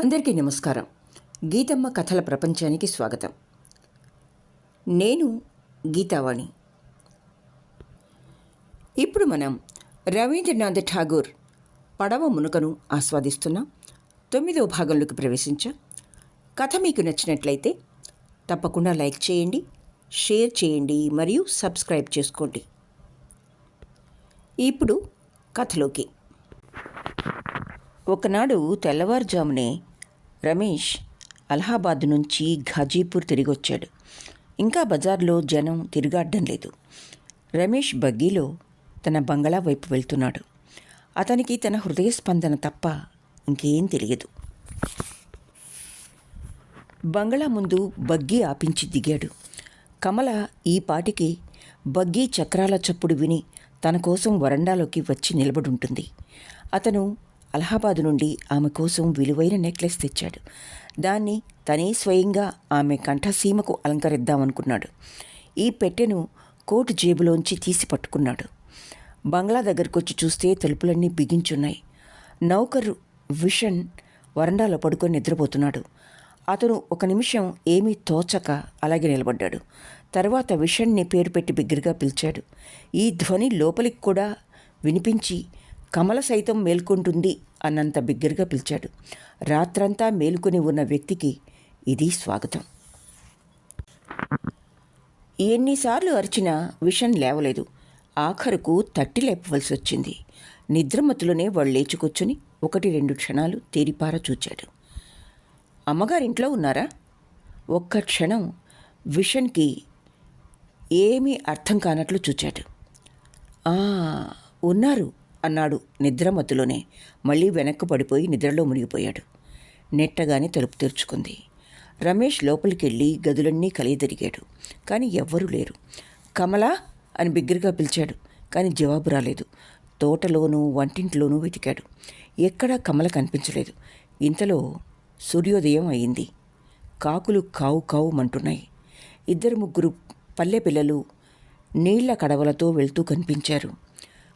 అందరికీ నమస్కారం. గీతమ్మ కథల ప్రపంచానికి స్వాగతం. నేను గీతావాణి. ఇప్పుడు మనం రవీంద్రనాథ్ ఠాగూర్ పడవ మునుకను ఆస్వాదిస్తున్నాం. తొమ్మిదవ భాగంలోకి ప్రవేశించాం. కథ మీకు నచ్చినట్లయితే తప్పకుండా లైక్ చేయండి షేర్ చేయండి మరియు సబ్స్క్రైబ్ చేసుకోండి. ఇప్పుడు కథలోకి. ఒకనాడు తెల్లవారుజామునే రమేష్ అలహాబాద్ నుంచి ఘాజీపూర్ తిరిగి వచ్చాడు ఇంకా బజార్లో జనం తిరిగాడ్డం లేదు. రమేష్ బగ్గీలో తన బంగళా వైపు వెళ్తున్నాడు. అతనికి తన హృదయ స్పందన తప్ప ఇంకేం తెలియదు. బంగళా ముందు బగ్గీ ఆపించి దిగాడు. కమల ఈ పాటికి బగ్గీ చక్రాల చప్పుడు విని తన కోసం వరండాలోకి వచ్చి నిలబడుంటుంది. అతను అలహాబాద్ నుండి ఆమె కోసం విలువైన నెక్లెస్ తెచ్చాడు. దాన్ని తనే స్వయంగా ఆమె కంఠసీమకు అలంకరిద్దామనుకున్నాడు. ఈ పెట్టెను కోటు జేబులోంచి తీసి పట్టుకున్నాడు. బంగ్లా దగ్గరకొచ్చి చూస్తే తలుపులన్నీ బిగించున్నాయి. నౌకరు విషన్ వరండాలో పడుకొని నిద్రపోతున్నాడు. అతను ఒక నిమిషం ఏమీ తోచక అలాగే నిలబడ్డాడు. తర్వాత విషన్ని పేరు పెట్టి బిగ్గరగా పిలిచాడు. ఈ ధ్వని లోపలికి కూడా వినిపించి కమల సైతం మేల్కొంటుంది అన్నంత బిగ్గరగా పిలిచాడు. రాత్రంతా మేలుకొని ఉన్న వ్యక్తికి ఇది స్వాగతం. ఎన్నిసార్లు అరిచినా విషన్ లేవలేదు. ఆఖరుకు తట్టి లేపవలసి వచ్చింది. నిద్రమతులోనే వాళ్ళు లేచుకొచ్చుని ఒకటి రెండు క్షణాలు తేరిపార చూచాడు. అమ్మగారింట్లో ఉన్నారా? ఒక్క క్షణం విషన్కి ఏమీ అర్థం కానట్లు చూచాడు. ఉన్నారు. అన్నాడు నిద్రమత్తులోనే మళ్ళీ వెనక్కు పడిపోయి నిద్రలో మునిగిపోయాడు. నెట్టగానే తలుపు తెరుచుకుంది. రమేష్ లోపలికెళ్ళి గదులన్నీ కలియదిరిగాడు. కానీ ఎవ్వరూ లేరు. కమలా అని బిగ్గరగా పిలిచాడు. కానీ జవాబు రాలేదు. తోటలోనూ వంటింట్లోనూ వెతికాడు. ఎక్కడా కమల కనిపించలేదు. ఇంతలో సూర్యోదయం అయింది. కాకులు కావు కావు మంటున్నాయి. ఇద్దరు ముగ్గురు పల్లె పిల్లలు నీళ్ళ కడవలతో వెళ్తూ కనిపించారు.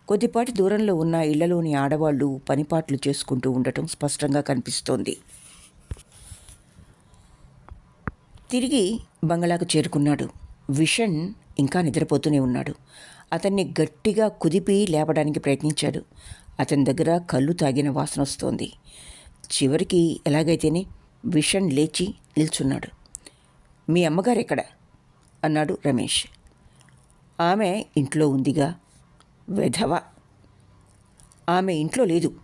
కొద్దిపాటి దూరంలో ఉన్న ఇళ్ళలోని ఆడవాళ్ళు పనిపాట్లు చేసుకుంటూ ఉండటం స్పష్టంగా కనిపిస్తోంది. తిరిగి బంగళాకు చేరుకున్నాడు. విషన్ ఇంకా నిద్రపోతూనే ఉన్నాడు. అతన్ని గట్టిగా కుదిపి లేపడానికి ప్రయత్నించాడు. అతని దగ్గర కళ్ళు తాగిన వాసన వస్తోంది. చివరికి ఎలాగైతేనే విషన్ లేచి నిల్చున్నాడు. మీ అమ్మగారు ఎక్కడ? అన్నాడు రమేష్. ఆమె ఇంట్లో ఉందిగా. వెధవ. ఆమె ఇంట్లో లేదు.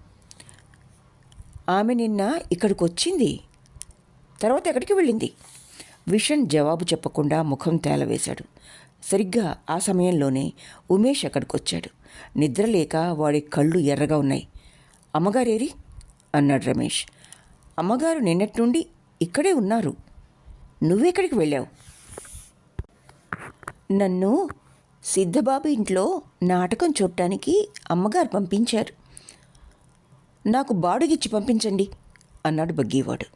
ఆమె నిన్న ఇక్కడికి వచ్చింది తర్వాత ఎక్కడికి వెళ్ళింది? విషన్ జవాబు చెప్పకుండా ముఖం తేలవేశాడు. సరిగ్గా ఆ సమయంలోనే ఉమేష్ అక్కడికి వచ్చాడు నిద్రలేక వాడి కళ్ళు ఎర్రగా ఉన్నాయి. అమ్మగారేరి? అన్నాడు రమేష్. అమ్మగారు నిన్నటి నుండి ఇక్కడే ఉన్నారు. నువ్వెక్కడికి వెళ్ళావు? నన్ను సిద్ధబాబు ఇంట్లో నాటకం చూడటానికి అమ్మగారు పంపించారు. నాకు బాడుగిచ్చి పంపించండి అన్నాడు బగ్గీవాడు.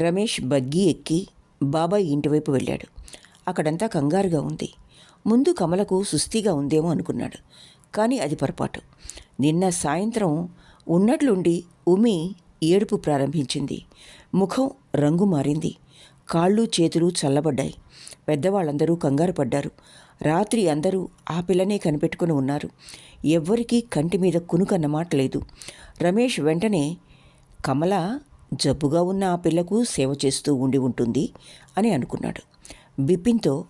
రమేష్ బగ్గీ ఎక్కి బాబాయ్ ఇంటివైపు వెళ్ళాడు. అక్కడంతా కంగారుగా ఉంది. ముందు కమలకు సుస్థిగా ఉందేమో అనుకున్నాడు కానీ అది పొరపాటు. నిన్న సాయంత్రం ఉన్నట్లుండి ఉమి ఏడుపు ప్రారంభించింది. ముఖం రంగు మారింది. కాళ్ళు చేతులు చల్లబడ్డాయి. పెద్దవాళ్ళందరూ కంగారు పడ్డారు రాత్రి అందరూ ఆ పిల్లనే కనిపెట్టుకుని ఉన్నారు. ఎవ్వరికీ కంటి మీద కునుకన్నమాట లేదు. రమేష్ వెంటనే కమల జబ్బుగా ఉన్న ఆ పిల్లకు సేవ చేస్తూ ఉండి ఉంటుంది అని అనుకున్నాడు. బిపిన్తో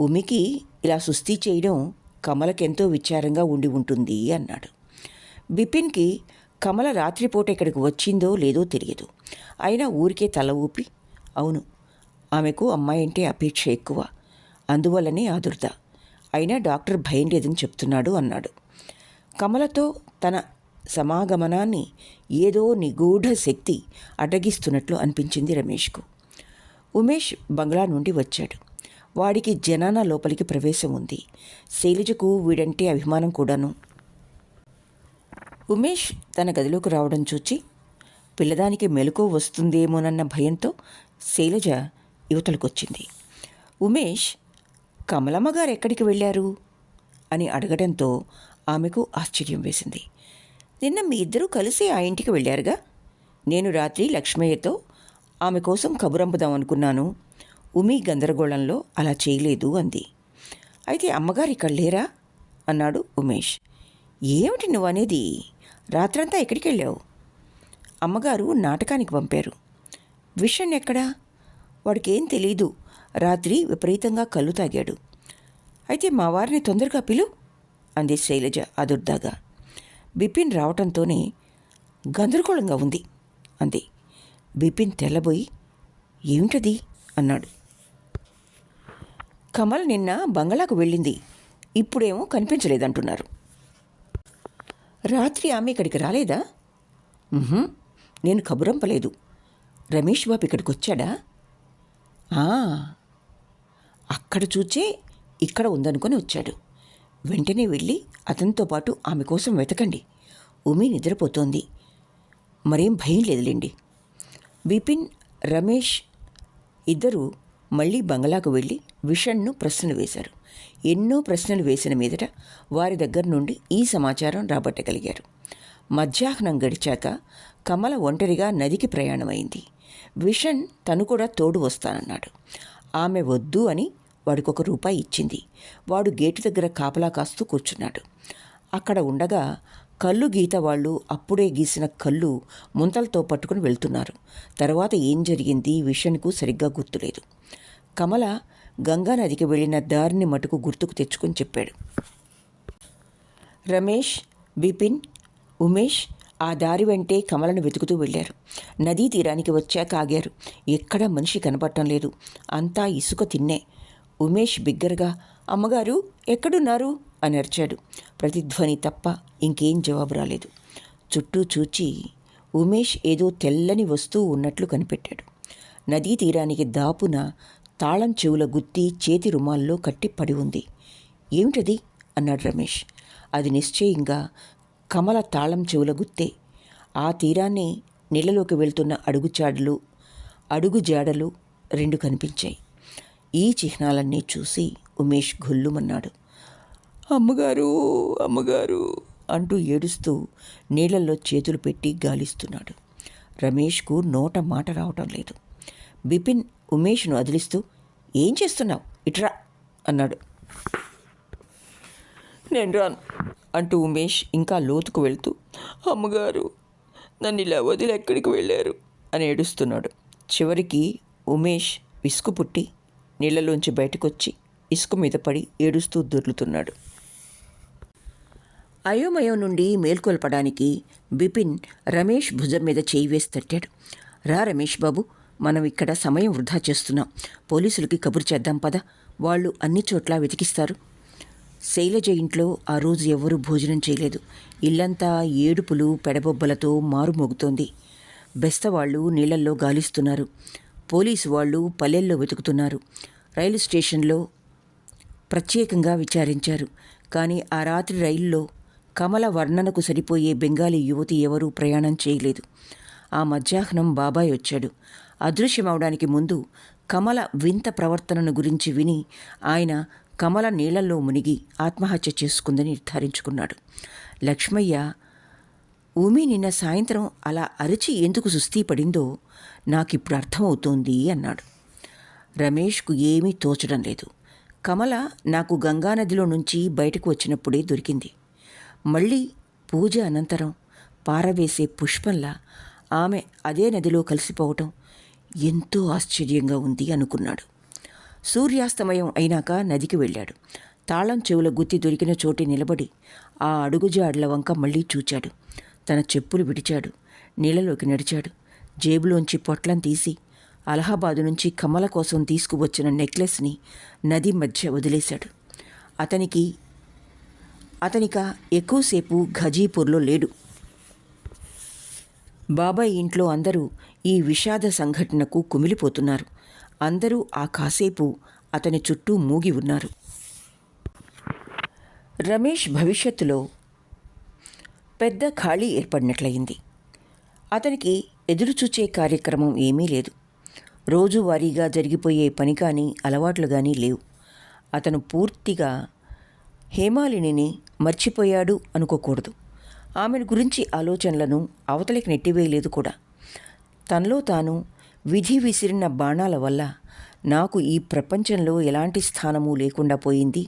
ఉమికి ఇలా సుస్థి చేయడం కమలకెంతో విచారంగా ఉండి ఉంటుంది అన్నాడు. బిపిన్కి కమల రాత్రిపూట ఇక్కడికి వచ్చిందో లేదో తెలియదు. అయినా ఊరికే తల ఊపి అవును ఆమెకు అమ్మాయి అంటే అపేక్ష ఎక్కువ. అందువల్లనే ఆదుర్ద. అయినా డాక్టర్ భయం లేదని చెప్తున్నాడు అన్నాడు. కమలతో తన సమాగమనాన్ని ఏదో నిగూఢ శక్తి అడ్డగిస్తున్నట్లు అనిపించింది రమేష్కు. ఉమేష్ బంగ్లా నుండి వచ్చాడు. వాడికి జనాన లోపలికి ప్రవేశం ఉంది. శైలజకు వీడంటే అభిమానం కూడాను. ఉమేష్ తన గదిలోకి రావడం చూచి పిల్లదానికి మెలకు వస్తుందేమోనన్న భయంతో శైలజ యువతలకొచ్చింది ఉమేష్ కమలమ్మ గారు ఎక్కడికి వెళ్ళారు? అని అడగడంతో ఆమెకు ఆశ్చర్యం వేసింది. నిన్న మీ ఇద్దరూ కలిసి ఆ ఇంటికి వెళ్ళారుగా? నేను రాత్రి లక్ష్మయ్యతో ఆమె కోసం కబురంపుదాం అనుకున్నాను. ఉమి గందరగోళంలో అలా చేయలేదు అంది. అయితే అమ్మగారు ఇక్కడ లేరా? అన్నాడు ఉమేష్. ఏమిటి నువ్వు అనేది రాత్రంతా ఎక్కడికి వెళ్ళావు? అమ్మగారు నాటకానికి పంపారు. విషన్ ఎక్కడా? వాడికేం తెలీదు. రాత్రి విపరీతంగా కళ్ళు తాగాడు. అయితే మా వారిని తొందరగా పిలు అంది శైలజ అదుర్దాగా. బిపిన్ రావటంతోనే గందరగోళంగా ఉంది అంది. బిపిన్ తెల్లబోయి ఏమిటది? అన్నాడు. కమల్ నిన్న బంగళాకు వెళ్ళింది. ఇప్పుడేమో కనిపించలేదంటున్నారు. రాత్రి ఆమె ఇక్కడికి రాలేదా? నేను కబురంపలేదు. రమేష్ బాబు ఇక్కడికి వచ్చాడా అక్కడ చూచే ఇక్కడ ఉందనుకొని వచ్చాడు. వెంటనే వెళ్ళి అతనితో పాటు ఆమె కోసం వెతకండి. ఉమి నిద్రపోతోంది. మరేం భయం లేదులేండి. విపిన్ రమేష్ ఇద్దరూ మళ్ళీ బంగళాకు వెళ్ళి విషణ్ను ప్రశ్నలు వేశారు. ఎన్నో ప్రశ్నలు వేసిన మీదట వారి దగ్గర నుండి ఈ సమాచారం రాబట్టగలిగారు. మధ్యాహ్నం గడిచాక కమల ఒంటరిగా నదికి ప్రయాణమైంది. విషన్ తను కూడా తోడు వస్తానన్నాడు. ఆమె వద్దు అని వాడికి ఒక రూపాయి ఇచ్చింది. వాడు గేటు దగ్గర కాపలా కాస్తూ కూర్చున్నాడు. అక్కడ ఉండగా కళ్ళు గీత వాళ్ళు అప్పుడే గీసిన కళ్ళు ముంతలతో పట్టుకుని వెళ్తున్నారు. తర్వాత ఏం జరిగింది విషన్కు సరిగ్గా గుర్తులేదు. కమల గంగా నదికి వెళ్ళిన దారిని మటుకు గుర్తుకు తెచ్చుకొని చెప్పాడు. రమేష్ బిపిన్ ఉమేష్ ఆ దారి వెంటే కమలను వెతుకుతూ వెళ్ళారు. నదీ తీరానికి వచ్చాక ఆగారు. ఎక్కడా మనిషి కనపడటం లేదు. అంతా ఇసుక తిన్నే. ఉమేష్ బిగ్గరగా అమ్మగారు ఎక్కడున్నారు? అని అరిచాడు. ప్రతిధ్వని తప్ప ఇంకేం జవాబు రాలేదు. చుట్టూ చూచి ఉమేష్ ఏదో తెల్లని వస్తువు ఉన్నట్లు కనిపెట్టాడు. నదీ తీరానికి దాపున తాళం చెవుల గుత్తి చేతి రుమాల్లో కట్టి పడి ఉంది. ఏమిటది? అన్నాడు రమేష్. అది నిశ్చయంగా కమల తాళం చెవుల గుత్తే. ఆ తీరాన్ని నీళ్ళలోకి వెళ్తున్న అడుగుచాడలు అడుగు జాడలు రెండు కనిపించాయి. ఈ చిహ్నాలన్నీ చూసి ఉమేష్ గొల్లుమన్నాడు. అమ్మగారు అమ్మగారు అంటూ ఏడుస్తూ నీళ్ళల్లో చేతులు పెట్టి గాలిస్తున్నాడు. రమేష్కు నోట మాట రావటం లేదు. బిపిన్ ఉమేష్ను అదిలిస్తూ ఏం చేస్తున్నావు? ఇట్రా అన్నాడు. నేను రాను అంటూ ఉమేష్ ఇంకా లోతుకు వెళ్తూ అమ్మగారు నన్ను ఇలా వదిలి ఎక్కడికి వెళ్ళారు? అని ఏడుస్తున్నాడు. చివరికి ఉమేష్ విసుగు పుట్టి నీళ్ళలోంచి బయటకొచ్చి ఇసుక మీద పడి ఏడుస్తూ దొర్లుతున్నాడు. అయోమయం నుండి మేల్కొల్పడానికి బిపిన్ రమేష్ భుజం మీద చేయి వేసి తట్టాడు. రా రమేష్ బాబు మనం ఇక్కడ సమయం వృధా చేస్తున్నాం. పోలీసులకి కబురు చేద్దాం పద. వాళ్ళు అన్ని చోట్ల వెతికిస్తారు. శైలజ ఇంట్లో ఆ రోజు ఎవ్వరూ భోజనం చేయలేదు. ఇల్లంతా ఏడుపులు పెడబొబ్బలతో మారుమోగుతోంది. బెస్తవాళ్ళు నీళ్ళల్లో గాలిస్తున్నారు. పోలీసు వాళ్ళు పల్లెల్లో వెతుకుతున్నారు. రైలు స్టేషన్లో ప్రత్యేకంగా విచారించారు. కానీ ఆ రాత్రి రైల్లో కమల వర్ణనకు సరిపోయే బెంగాలీ యువతి ఎవరూ ప్రయాణం చేయలేదు. ఆ మధ్యాహ్నం బాబాయ్ వచ్చాడు. అదృశ్యమవడానికి ముందు కమల వింత ప్రవర్తనను గురించి విని ఆయన కమల నీళ్ళలో మునిగి ఆత్మహత్య చేసుకుందని నిర్ధారించుకున్నాడు. లక్ష్మయ్య ఉమి నిన్న సాయంత్రం అలా అరిచి ఎందుకు సుస్థీ పడిందో నాకిప్పుడు అర్థమవుతోంది అన్నాడు. రమేష్కు ఏమీ తోచడం లేదు. కమల నాకు గంగానదిలో నుంచి బయటకు వచ్చినప్పుడే దొరికింది. మళ్ళీ పూజ అనంతరం పారవేసే పుష్పంలా ఆమె అదే నదిలో కలిసిపోవటం ఎంతో ఆశ్చర్యంగా ఉంది అనుకున్నాడు. సూర్యాస్తమయం అయినాక నదికి వెళ్ళాడు. తాళం చెవుల గుత్తి దొరికిన చోటి నిలబడి ఆ అడుగుజాడ్ల వంక మళ్ళీ చూచాడు. తన చెప్పులు విడిచాడు. నీళ్ళలోకి నడిచాడు. జేబులోంచి పొట్లం తీసి అలహాబాదు నుంచి కమల కోసం తీసుకువచ్చిన నెక్లెస్ని నది మధ్య వదిలేశాడు. అతనికి అతనిక ఎక్కువసేపు ఘజీపూర్లో లేడు. బాబాయ్ ఇంట్లో అందరూ ఈ విషాద సంఘటనకు కుమిలిపోతున్నారు. అందరూ ఆ కాసేపు అతని చుట్టూ మూగి ఉన్నారు. రమేష్ భవిష్యత్తులో పెద్ద ఖాళీ ఏర్పడినట్లయింది. అతనికి ఎదురుచూచే కార్యక్రమం ఏమీ లేదు. రోజువారీగా జరిగిపోయే పని కానీ అలవాట్లు కానీ లేవు. అతను పూర్తిగా హేమాలినిని మర్చిపోయాడు అనుకోకూడదు. ఆమెను గురించి ఆలోచనలను అవతలికి నెట్టివేయలేదు కూడా. తనలో తాను విధి విసిరిన బాణాల వల్ల నాకు ఈ ప్రపంచంలో ఎలాంటి స్థానము లేకుండా పోయింది.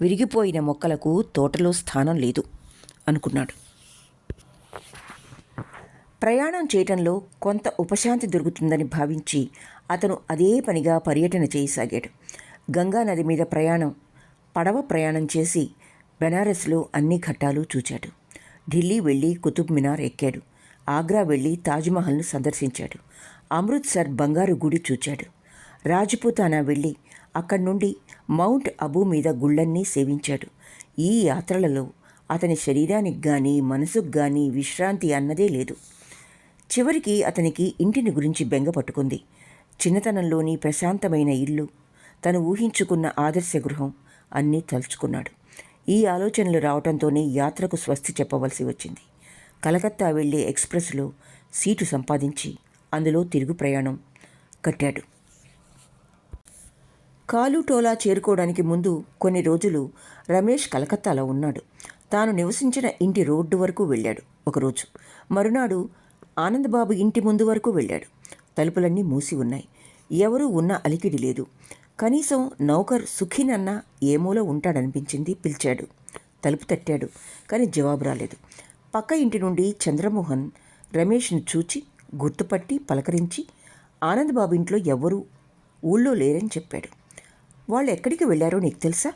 విరిగిపోయిన మొక్కలకు తోటలో స్థానం లేదు అనుకున్నాడు. ప్రయాణం చేయటంలో కొంత ఉపశాంతి దొరుకుతుందని భావించి అతను అదే పనిగా పర్యటన చేయసాగాడు. గంగా నది మీద ప్రయాణం పడవ ప్రయాణం చేసి బెనారస్లో అన్ని ఘట్టాలు చూచాడు. ఢిల్లీ వెళ్ళి కుతుబ్ మినార్ ఎక్కాడు. ఆగ్రా వెళ్ళి తాజ్మహల్ను సందర్శించాడు. అమృత్సర్ బంగారు గుడి చూచాడు. రాజపుతానా వెళ్ళి అక్కడి నుండి మౌంట్ అబూ మీద గుళ్ళన్నీ సేవించాడు. ఈ యాత్రలలో అతని శరీరానికి కానీ మనసుకు కానీ విశ్రాంతి అన్నదే లేదు. చివరికి అతనికి ఇంటిని గురించి బెంగ పట్టుకుంది. చిన్నతనంలోని ప్రశాంతమైన ఇల్లు తను ఊహించుకున్న ఆదర్శ గృహం అన్నీ తలుచుకున్నాడు. ఈ ఆలోచనలు రావటంతోనే యాత్రకు స్వస్తి చెప్పవలసి వచ్చింది. కలకత్తా వెళ్ళే ఎక్స్ప్రెస్లో సీటు సంపాదించి అందులో తిరుగు ప్రయాణం కట్టాడు. కాలుటోలా చేరుకోవడానికి ముందు కొన్ని రోజులు రమేష్ కలకత్తాలో ఉన్నాడు. తాను నివసించిన ఇంటి రోడ్డు వరకు వెళ్ళాడు ఒకరోజు. మరునాడు ఆనందబాబు ఇంటి ముందు వరకు వెళ్ళాడు. తలుపులన్నీ మూసి ఉన్నాయి. ఎవరూ ఉన్న అలికిడి లేదు. కనీసం నౌకర్ సుఖీనన్న ఏమూలో ఉంటాడనిపించింది పిలిచాడు. తలుపు తట్టాడు కానీ జవాబు రాలేదు. పక్క ఇంటి నుండి చంద్రమోహన్ రమేష్ను చూచి గుర్తుపట్టి పలకరించి ఆనందబాబు ఇంట్లో ఎవ్వరూ ఊళ్ళో లేరని చెప్పాడు. వాళ్ళు ఎక్కడికి వెళ్ళారో నీకు తెలుసా?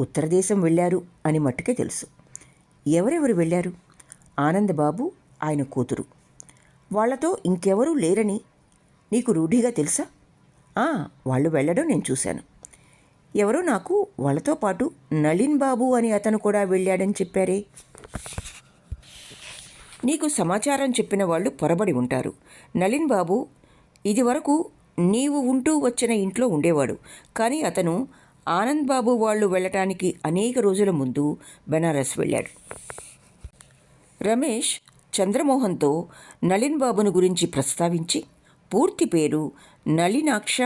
ఉత్తరదేశం వెళ్ళారు అని మట్టుకే తెలుసు. ఎవరెవరు వెళ్ళారు? ఆనందబాబు ఆయన కూతురు. వాళ్ళతో ఇంకెవరూ లేరని నీకు రూఢిగా తెలుసా? వాళ్ళు వెళ్ళడం నేను చూశాను. ఎవరో నాకు వాళ్ళతో పాటు నళిన్ బాబు అని అతను కూడా వెళ్ళాడని చెప్పారే. నీకు సమాచారం చెప్పిన వాళ్ళు పొరబడి ఉంటారు. నళిన్ బాబు ఇది వరకు నీవు ఉంటూ వచ్చిన ఇంట్లో ఉండేవాడు. కానీ అతను ఆనంద్ బాబు వాళ్ళు వెళ్ళటానికి అనేక రోజుల ముందు బెనారస్ వెళ్ళాడు. రమేష్ చంద్రమోహన్తో నళిన్ బాబును గురించి ప్రస్తావించి పూర్తి పేరు నళినాక్ష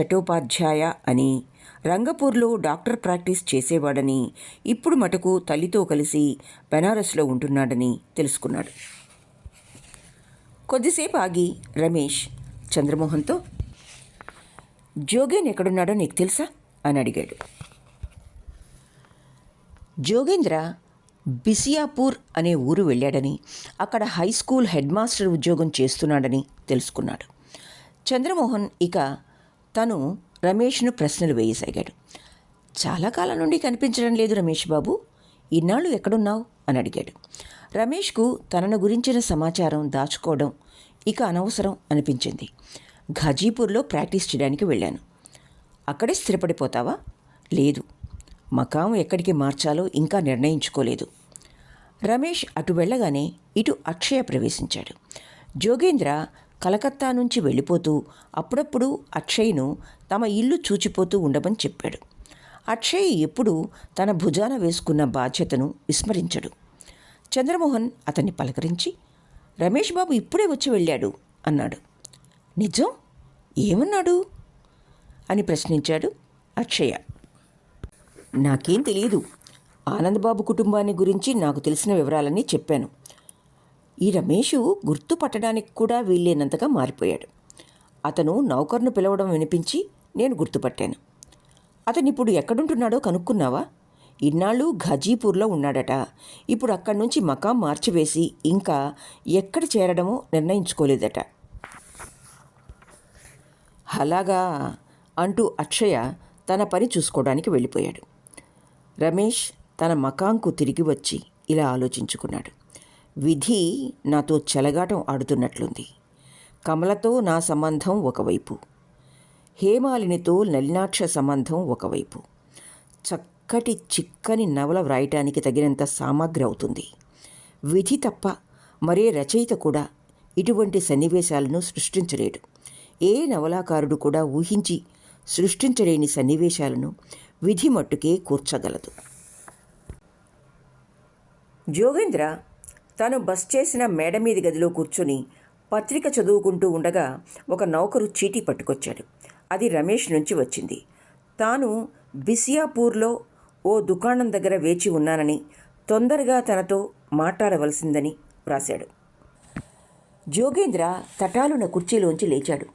చటోపాధ్యాయ అని రంగపూర్లో డాక్టర్ ప్రాక్టీస్ చేసేవాడని ఇప్పుడు మటుకు తల్లితో కలిసి బెనారస్లో ఉంటున్నాడని తెలుసుకున్నాడు. కొద్దిసేపు ఆగి రమేష్ చంద్రమోహన్తో జోగేన్ ఎక్కడున్నాడో నీకు తెలుసా? అని అడిగాడు. జోగేంద్ర బిసియాపూర్ అనే ఊరు వెళ్ళాడని అక్కడ హై స్కూల్ హెడ్ మాస్టర్ ఉద్యోగం చేస్తున్నాడని తెలుసుకున్నాడు. చంద్రమోహన్ ఇక తను రమేష్ను ప్రశ్నలు వేయసాగాడు. చాలా కాలం నుండి కనిపించడం లేదు రమేష్ బాబు. ఇన్నాళ్ళు ఎక్కడున్నావు? అని అడిగాడు. రమేష్కు తనను గురించిన సమాచారం దాచుకోవడం ఇక అనవసరం అనిపించింది. ఘాజీపూర్లో ప్రాక్టీస్ చేయడానికి వెళ్ళాను. అక్కడే స్థిరపడిపోతావా? లేదు. మకాం ఎక్కడికి మార్చాలో ఇంకా నిర్ణయించుకోలేదు. రమేష్ అటు వెళ్ళగానే ఇటు అక్షయ ప్రవేశించాడు. జోగేంద్ర కలకత్తా నుంచి వెళ్ళిపోతూ అప్పుడప్పుడు అక్షయ్ను తమ ఇల్లు చూచిపోతూ ఉండమని చెప్పాడు. అక్షయ్ ఎప్పుడూ తన భుజాన వేసుకున్న బాధ్యతను విస్మరించడు. చంద్రమోహన్ అతన్ని పలకరించి రమేష్ బాబు ఇప్పుడే వచ్చి వెళ్ళాడు అన్నాడు. నిజం? ఏమన్నాడు? అని ప్రశ్నించాడు అక్షయ. నాకేం తెలియదు ఆనందబాబు కుటుంబాన్ని గురించి నాకు తెలిసిన వివరాలన్నీ చెప్పాను. ఈ రమేషు గుర్తుపట్టడానికి కూడా వీల్లేనంతగా మారిపోయాడు. అతను నౌకర్ను పిలవడం వినిపించి నేను గుర్తుపట్టాను అతను ఇప్పుడు ఎక్కడుంటున్నాడో కనుక్కున్నావా? ఇన్నాళ్ళు ఘజీపూర్లో ఉన్నాడట. ఇప్పుడు అక్కడి నుంచి మకాం మార్చివేసి ఇంకా ఎక్కడ చేరడమో నిర్ణయించుకోలేదట. అలాగా అంటూ అక్షయ తన పని చూసుకోవడానికి వెళ్ళిపోయాడు. రమేష్ తన మకాంకు తిరిగి వచ్చి ఇలా ఆలోచించుకున్నాడు. విధి నాతో చెలగాటం ఆడుతున్నట్లుంది. కమలతో నా సంబంధం ఒకవైపు. హేమాలినితో నలినాక్ష సంబంధం ఒకవైపు. చక్కటి చిక్కని నవల వ్రాయటానికి తగినంత సామాగ్రి అవుతుంది. విధి తప్ప మరే రచయిత కూడా ఇటువంటి సన్నివేశాలను సృష్టించలేడు. ఏ నవలాకారుడు కూడా ఊహించి సృష్టించలేని సన్నివేశాలను విధి మట్టుకే కూర్చగలదు. జోగేంద్ర తాను బస్ చేసిన మేడ మీది గదిలో కూర్చొని పత్రిక చదువుకుంటూ ఉండగా ఒక నౌకరు చీటీ పట్టుకొచ్చాడు. అది రమేష్ నుంచి వచ్చింది. తాను బిసియాపూర్లో ఓ దుకాణం దగ్గర వేచి ఉన్నానని తొందరగా తనతో మాట్లాడవలసిందని వ్రాశాడు జోగేంద్ర తటాలున కుర్చీలోంచి లేచాడు.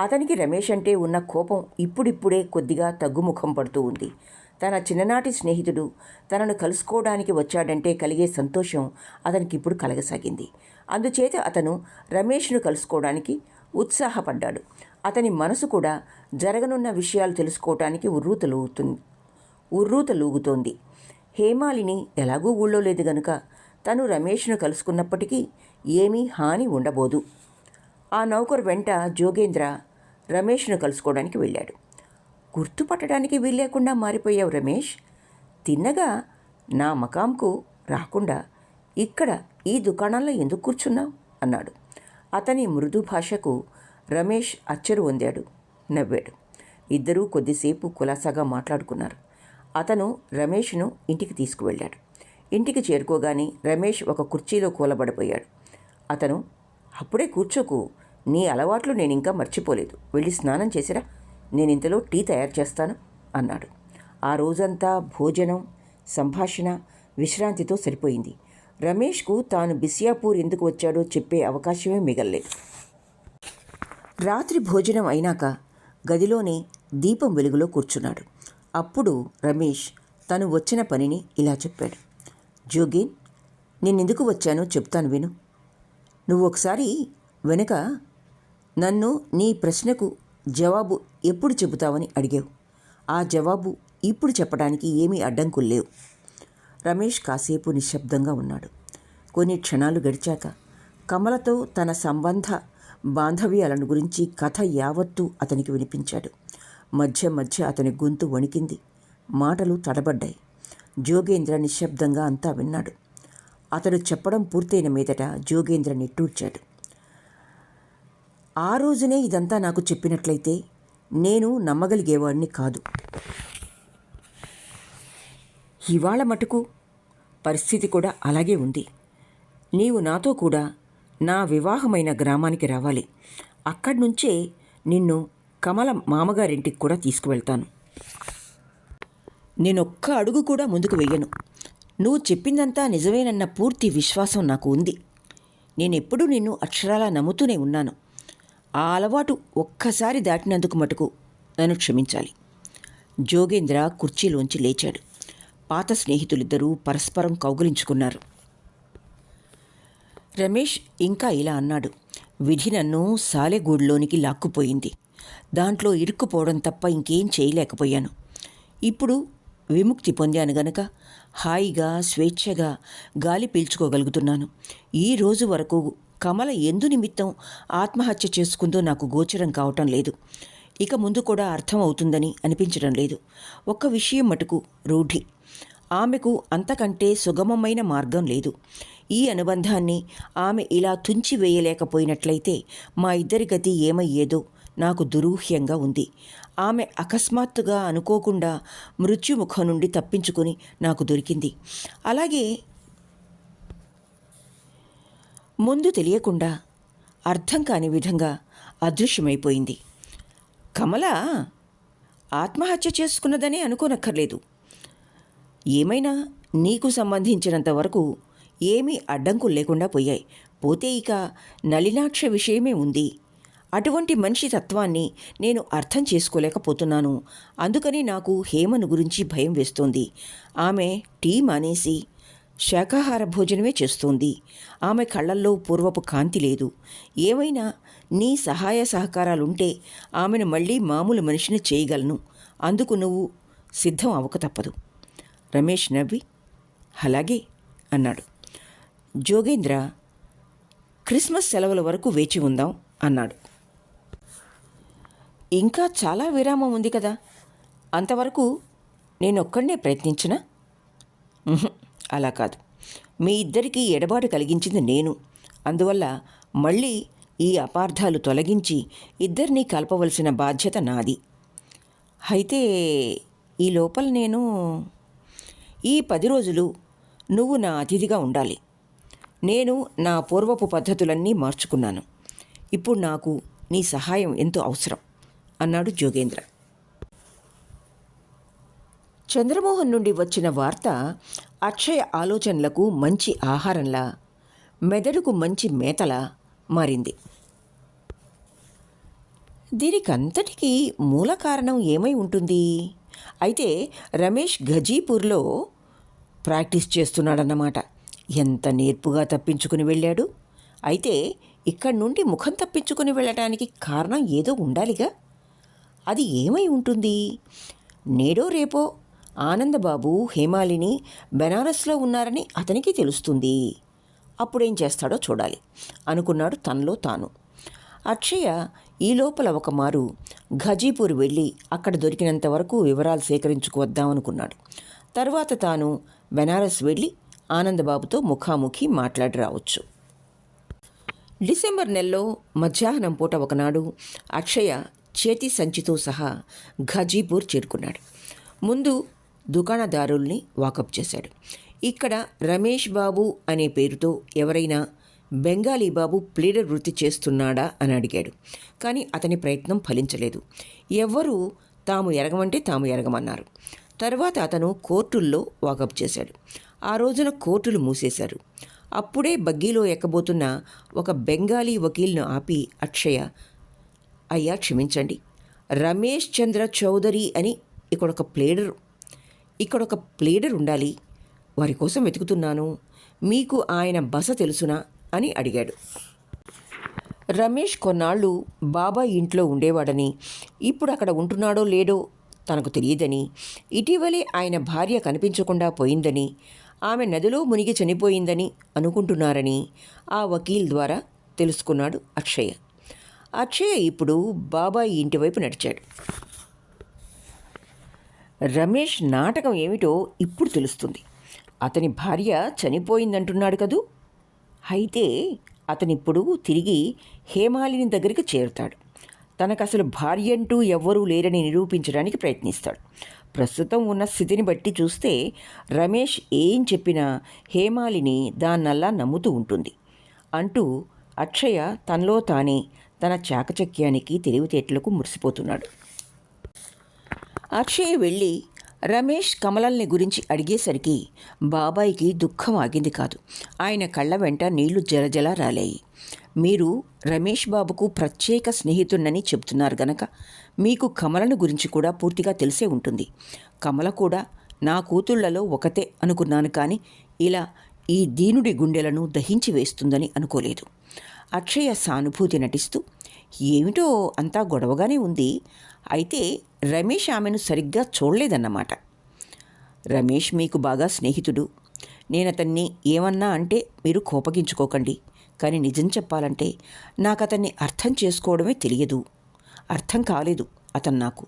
అతనికి రమేష్ అంటే ఉన్న కోపం ఇప్పుడిప్పుడే కొద్దిగా తగ్గుముఖం పడుతూ ఉంది. తన చిన్ననాటి స్నేహితుడు తనను కలుసుకోవడానికి వచ్చాడంటే కలిగే సంతోషం అతనికి ఇప్పుడు కలగసాగింది. అందుచేత అతను రమేష్ను కలుసుకోవడానికి ఉత్సాహపడ్డాడు. అతని మనసు కూడా జరగనున్న విషయాలు తెలుసుకోవటానికి ఉర్రూతలూగుతుంది ఉర్రూతలూగుతోంది. హేమాలిని ఎలాగూ ఊళ్ళో లేదు గనుక తను రమేష్ను కలుసుకున్నప్పటికీ ఏమీ హాని ఉండబోదు. ఆ నౌకరు వెంట జోగేంద్ర రమేష్ను కలుసుకోవడానికి వెళ్ళాడు. గుర్తుపట్టడానికి వీల్లేకుండా మారిపోయావు రమేష్. తిన్నగా నా మకాంకు రాకుండా ఇక్కడ ఈ దుకాణంలో ఎందుకు కూర్చున్నావు? అన్నాడు. అతని మృదు భాషకు రమేష్ అచ్చరు పొందాడు. నవ్వాడు. ఇద్దరూ కొద్దిసేపు కులాసాగా మాట్లాడుకున్నారు. అతను రమేష్ను ఇంటికి తీసుకువెళ్ళాడు. ఇంటికి చేరుకోగానే రమేష్ ఒక కుర్చీలో కూలబడిపోయాడు. అతను అప్పుడే కూర్చోకు. నీ అలవాట్లు నేను ఇంకా మర్చిపోలేదు. వెళ్ళి స్నానం చేసిరా. నేను ఇంతలో టీ తయారు చేస్తాను అన్నాడు. ఆ రోజంతా భోజనం సంభాషణ విశ్రాంతితో సరిపోయింది. రమేష్కు తాను బిసియాపూర్ ఎందుకు వచ్చాడో చెప్పే అవకాశమే మిగల్లేదు. రాత్రి భోజనం అయినాక గదిలోనే దీపం వెలుగులో కూర్చున్నాడు. అప్పుడు రమేష్ తను వచ్చిన పనిని ఇలా చెప్పాడు. జోగేన్ నేనెందుకు వచ్చానో చెప్తాను విను. నువ్వు ఒకసారి వెనుక నన్ను నీ ప్రశ్నకు జవాబు ఎప్పుడు చెబుతావని అడిగావు. ఆ జవాబు ఇప్పుడు చెప్పడానికి ఏమీ అడ్డంకులు లేవు. రమేష్ కాసేపు నిశ్శబ్దంగా ఉన్నాడు. కొన్ని క్షణాలు గడిచాక కమలతో తన సంబంధ బాంధవ్యాలను గురించి కథ యావత్తూ అతనికి వినిపించాడు. మధ్య మధ్య అతని గొంతు వణికింది. మాటలు తడబడ్డాయి. జోగేంద్ర నిశ్శబ్దంగా అంతా విన్నాడు. అతడు చెప్పడం పూర్తయిన మీదట జోగేంద్ర నిట్టూర్చాడు ఆ రోజునే ఇదంతా నాకు చెప్పినట్లయితే నేను నమ్మగలిగేవాడిని కాదు. ఇవాళ మటుకు పరిస్థితి కూడా అలాగే ఉంది. నీవు నాతో కూడా నా వివాహమైన గ్రామానికి రావాలి. అక్కడి నుంచే నిన్ను కమల మామగారింటికి కూడా తీసుకువెళ్తాను. నేనొక్క అడుగు కూడా ముందుకు వెయ్యను. నువ్వు చెప్పిందంతా నిజమేనన్న పూర్తి విశ్వాసం నాకు ఉంది. నేనెప్పుడూ నిన్ను అక్షరాలా నమ్ముతూనే ఉన్నాను. ఆ అలవాటు ఒక్కసారి దాటినందుకు మటుకు నన్ను క్షమించాలి. జోగేంద్ర కుర్చీలోంచి లేచాడు. పాత స్నేహితులిద్దరూ పరస్పరం కౌగులించుకున్నారు. రమేష్ ఇంకా ఇలా అన్నాడు. విధి నన్ను సాలెగూడులోనికి లాక్కుపోయింది. దాంట్లో ఇరుక్కుపోవడం తప్ప ఇంకేం చేయలేకపోయాను. ఇప్పుడు విముక్తి పొందాను గనక హాయిగా స్వేచ్ఛగా గాలి పీల్చుకోగలుగుతున్నాను. ఈ రోజు వరకు కమల ఎందు నిమిత్తం ఆత్మహత్య చేసుకుందో నాకు గోచరం కావటం లేదు. ఇక ముందు కూడా అర్థం అవుతుందని అనిపించడం లేదు. ఒక్క విషయం మటుకు రూఢి. ఆమెకు అంతకంటే సుగమమైన మార్గం లేదు. ఈ అనుబంధాన్ని ఆమె ఇలా తుంచి వేయలేకపోయినట్లయితే మా ఇద్దరి గతి ఏమయ్యేదో నాకు దురూహ్యంగా ఉంది. ఆమె అకస్మాత్తుగా అనుకోకుండా మృత్యుముఖం నుండి తప్పించుకుని నాకు దొరికింది. అలాగే ముందు తెలియకుండా అర్థం కాని విధంగా అదృశ్యమైపోయింది. కమల ఆత్మహత్య చేసుకున్నదని అనుకోనక్కర్లేదు. ఏమైనా నీకు సంబంధించినంత వరకు ఏమీ అడ్డంకులు లేకుండా పోయాయి. పోతే ఇక నలినాక్ష విషయమే ఉంది. అటువంటి మనిషి తత్వాన్ని నేను అర్థం చేసుకోలేకపోతున్నాను. అందుకని నాకు హేమను గురించి భయం వేస్తోంది. ఆమె టీ మానేసి శాకాహార భోజనమే చేస్తోంది. ఆమె కళ్ళల్లో పూర్వపు కాంతి లేదు. ఏమైనా నీ సహాయ సహకారాలుంటే ఆమెను మళ్ళీ మామూలు మనిషిని చేయగలను. అందుకు నువ్వు సిద్ధం అవ్వక తప్పదు. రమేష్ నవ్వి అలాగే అన్నాడు. జోగేంద్ర క్రిస్మస్ సెలవుల వరకు వేచి ఉందాం అన్నాడు. ఇంకా చాలా విరామం ఉంది కదా. అంతవరకు నేనొక్కడనే ప్రయత్నించనా? ఉహుం, అలా కాదు. మీ ఇద్దరికీ ఎడబాటు కలిగించింది నేను. అందువల్ల మళ్ళీ ఈ అపార్థాలు తొలగించి ఇద్దరినీ కలపవలసిన బాధ్యత నాది. అయితే ఈ లోపల నేను ఈ పది రోజులు నువ్వు నా అతిథిగా ఉండాలి. నేను నా పూర్వపు పద్ధతులన్నీ మార్చుకున్నాను. ఇప్పుడు నాకు నీ సహాయం ఎంతో అవసరం అన్నాడు జోగేంద్ర. చంద్రమోహన్ నుండి వచ్చిన వార్త అక్షయ ఆలోచనలకు మంచి ఆహారంలా మెదడుకు మంచి మేతలా మారింది. దీనికంతటికీ మూల కారణం ఏమై ఉంటుంది? అయితే రమేష్ గజీపూర్లో ప్రాక్టీస్ చేస్తున్నాడన్నమాట. ఎంత నేర్పుగా తప్పించుకుని వెళ్ళాడు? అయితే ఇక్కడి నుండి ముఖం తప్పించుకుని వెళ్ళటానికి కారణం ఏదో ఉండాలిగా? అది ఏమై ఉంటుంది? నేడో రేపో ఆనందబాబు హేమాలిని బెనారస్లో ఉన్నారని అతనికి తెలుస్తుంది. అప్పుడేం చేస్తాడో చూడాలి. అనుకున్నాడు తనలో తాను. అక్షయ ఈ లోపల ఒక మారు ఘజీపూర్ వెళ్ళి అక్కడ దొరికినంత వరకు వివరాలు సేకరించుకువద్దామనుకున్నాడు తర్వాత తాను బెనారస్ వెళ్ళి ఆనందబాబుతో ముఖాముఖి మాట్లాడి రావచ్చు. డిసెంబర్ నెలలో మధ్యాహ్నం పూట ఒకనాడు అక్షయ చేతి సంచితో సహా ఘజీపూర్ చేరుకున్నాడు. ముందు దుకాణదారుల్ని వాకప్ చేశాడు. ఇక్కడ రమేష్ బాబు అనే పేరుతో ఎవరైనా బెంగాలీ బాబు ప్లీడర్ వృత్తి చేస్తున్నాడా అని అడిగాడు. కానీ అతని ప్రయత్నం ఫలించలేదు. ఎవ్వరూ తాము ఎరగమంటే తాము ఎరగమన్నారు. తర్వాత అతను కోర్టుల్లో వాకప్ చేశాడు. ఆ రోజున కోర్టులు మూసేశారు. అప్పుడే బగ్గీలో ఎక్కబోతున్న ఒక బెంగాలీ వకీల్ను ఆపి అక్షయ అయ్యా క్షమించండి. రమేష్ చంద్ర చౌదరి అని ఇక్కడ ఒక ప్లేడర్ ఇక్కడ ఒక ప్లేడర్ ఉండాలి. వారి కోసం వెతుకుతున్నాను. మీకు ఆయన బస తెలుసునా? అని అడిగాడు. రమేష్ కొన్నాళ్ళు బాబాయ్ ఇంట్లో ఉండేవాడని ఇప్పుడు అక్కడ ఉంటున్నాడో లేడో తనకు తెలియదని ఇటీవలే ఆయన భార్య కనిపించకుండా పోయిందని ఆమె నదిలో మునిగి చనిపోయిందని అనుకుంటున్నారని ఆ వకీల్ ద్వారా తెలుసుకున్నాడు అక్షయ. అక్షయ ఇప్పుడు బాబాయ్ ఇంటి వైపు నడిచాడు. రమేష్ నాటకం ఏమిటో ఇప్పుడు తెలుస్తుంది. అతని భార్య చనిపోయిందంటున్నాడు కదూ? అయితే అతనిప్పుడు తిరిగి హేమాలిని దగ్గరికి చేరుతాడు. తనకు అసలు భార్య అంటూ ఎవ్వరూ లేరని నిరూపించడానికి ప్రయత్నిస్తాడు. ప్రస్తుతం ఉన్న స్థితిని బట్టి చూస్తే రమేష్ ఏం చెప్పినా హేమాలిని దాన్నల్లా నమ్ముతూ ఉంటుంది. అంటూ అక్షయ తనలో తానే తన చాకచక్యానికి తెలివితేటలకు మురిసిపోతున్నాడు. అక్షయ్ వెళ్ళి రమేష్ కమలల్ని గురించి అడిగేసరికి బాబాయికి దుఃఖం ఆగింది కాదు. ఆయన కళ్ళ వెంట నీళ్ళు జలజల రాలేయి. మీరు రమేష్ బాబుకు ప్రత్యేక స్నేహితున్నని చెప్తున్నారు గనక మీకు కమలను గురించి కూడా పూర్తిగా తెలిసే ఉంటుంది. కమల కూడా నా కూతుళ్ళలో ఒకతే అనుకున్నాను కానీ ఇలా ఈ దీనుడి గుండెలను దహించి వేస్తుందని అనుకోలేదు. అక్షయ సానుభూతి నటిస్తూ ఏమిటో అంతా గొడవగానే ఉంది. అయితే రమేష్ ఆమెను సరిగ్గా చూడలేదన్నమాట. రమేష్ మీకు బాగా స్నేహితుడు. నేను అతన్ని ఏమన్నా అంటే మీరు కోపగించుకోకండి. కానీ నిజం చెప్పాలంటే నాకు అతన్ని అర్థం చేసుకోవడమే తెలియదు. అర్థం కాలేదు అతను నాకు.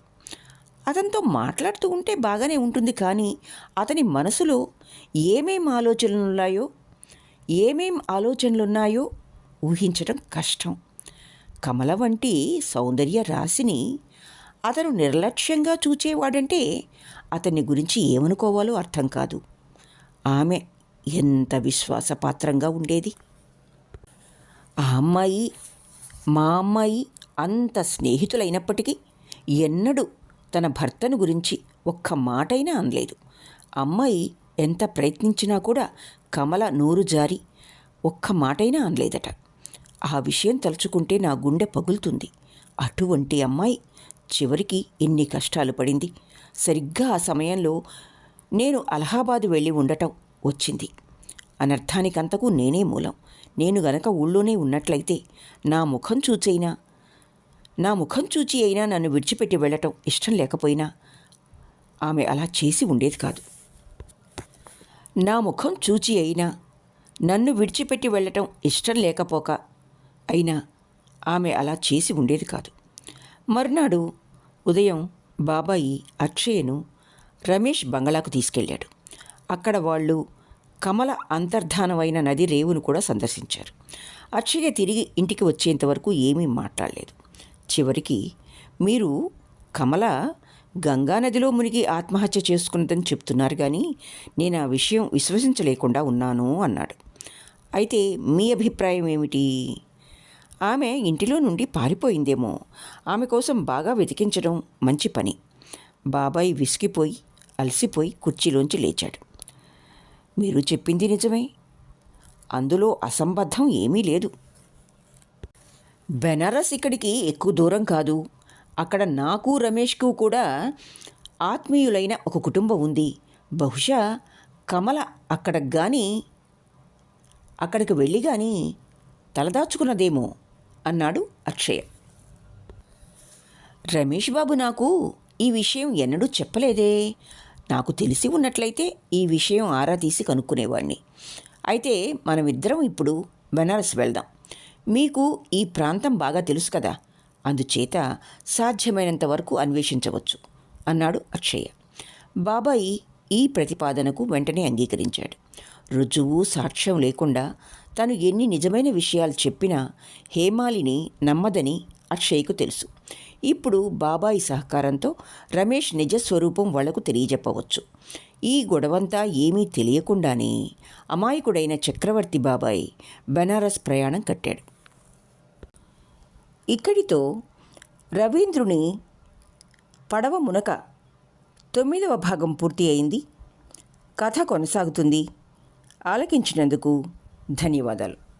అతనితో మాట్లాడుతూ ఉంటే బాగానే ఉంటుంది కానీ అతని మనసులో ఏమేం ఆలోచనలున్నాయో ఏమేం ఆలోచనలున్నాయో ఊహించడం కష్టం. కమల వంటి సౌందర్య రాశిని అతను నిర్లక్ష్యంగా చూచేవాడంటే అతన్ని గురించి ఏమనుకోవాలో అర్థం కాదు. ఆమె ఎంత విశ్వాసపాత్రంగా ఉండేది? ఆ అమ్మాయి మా అమ్మాయి అంత స్నేహితులైనప్పటికీ ఎన్నడూ తన భర్తను గురించి ఒక్క మాటైనా అనలేదు. అమ్మాయి ఎంత ప్రయత్నించినా కూడా కమల నోరు జారి ఒక్క మాటైనా అనలేదట. ఆ విషయం తలుచుకుంటే నా గుండె పగులుతుంది. అటువంటి అమ్మాయి చివరికి ఎన్ని కష్టాలు పడింది. సరిగ్గా ఆ సమయంలో నేను అలహాబాద్ వెళ్ళి ఉండటం వచ్చింది. అనర్థానికంతకు నేనే మూలం. నేను గనక ఊళ్ళోనే ఉన్నట్లయితే నా ముఖం చూచైనా నా ముఖం చూచి అయినా నన్ను విడిచిపెట్టి వెళ్ళటం ఇష్టం లేకపోయినా ఆమె అలా చేసి ఉండేది కాదు. నా ముఖం చూచి అయినా నన్ను విడిచిపెట్టి వెళ్ళటం ఇష్టం లేకపోక అయినా ఆమె అలా చేసి ఉండేది కాదు. మర్నాడు ఉదయం బాబాయి అక్షయను రమేష్ బంగళాకు తీసుకెళ్ళాడు. అక్కడ వాళ్ళు కమల అంతర్ధానమైన నది రేవును కూడా సందర్శించారు. అక్షయ తిరిగి ఇంటికి వచ్చేంత వరకు ఏమీ మాట్లాడలేదు. చివరికి మీరు కమల గంగానదిలో మునిగి ఆత్మహత్య చేసుకున్నదని చెప్తున్నారు కానీ నేను ఆ విషయం విశ్వసించలేకుండా ఉన్నాను అన్నాడు. అయితే మీ అభిప్రాయం ఏమిటి? ఆమె ఇంటిలో నుండి పారిపోయిందేమో. ఆమె కోసం బాగా వెతికించడం మంచి పని. బాబాయ్ విసిగిపోయి అలసిపోయి కుర్చీలోంచి లేచాడు. మీరు చెప్పింది నిజమే. అందులో అసంబద్ధం ఏమీ లేదు. బెనారస్ ఇక్కడికి ఎక్కువ దూరం కాదు. అక్కడ నాకు రమేష్కు కూడా ఆత్మీయులైన ఒక కుటుంబం ఉంది. బహుశా కమల అక్కడ కానీ అక్కడికి వెళ్ళి కానీ తలదాచుకున్నదేమో. అన్నాడు అక్షయ్. రమేష్ బాబు నాకు ఈ విషయం ఎన్నడూ చెప్పలేదే. నాకు తెలిసి ఉన్నట్లయితే ఈ విషయం ఆరా తీసి కనుక్కునేవాడిని అయితే మనమిద్దరం ఇప్పుడు బెనారస్ వెళ్దాం. మీకు ఈ ప్రాంతం బాగా తెలుసు కదా. అందుచేత సాధ్యమైనంత వరకు అన్వేషించవచ్చు అన్నాడు అక్షయ్య బాబాయి ఈ ప్రతిపాదనకు వెంటనే అంగీకరించాడు. రుజువు సాక్ష్యం లేకుండా తను ఎన్ని నిజమైన విషయాలు చెప్పినా హేమాలిని నమ్మదని అక్షయ్కు తెలుసు. ఇప్పుడు బాబాయి సహకారంతో రమేష్ నిజస్వరూపం వాళ్ళకు తెలియజెప్పవచ్చు. ఈ గొడవంతా ఏమీ తెలియకుండానే అమాయకుడైన చక్రవర్తి బాబాయ్ బెనారస్ ప్రయాణం కట్టాడు. ఇక్కడితో రవీంద్రుని పడవ మునక తొమ్మిదవ భాగం పూర్తి అయింది. కథ కొనసాగుతుంది. ఆలకించినందుకు ధన్యవాదాలు.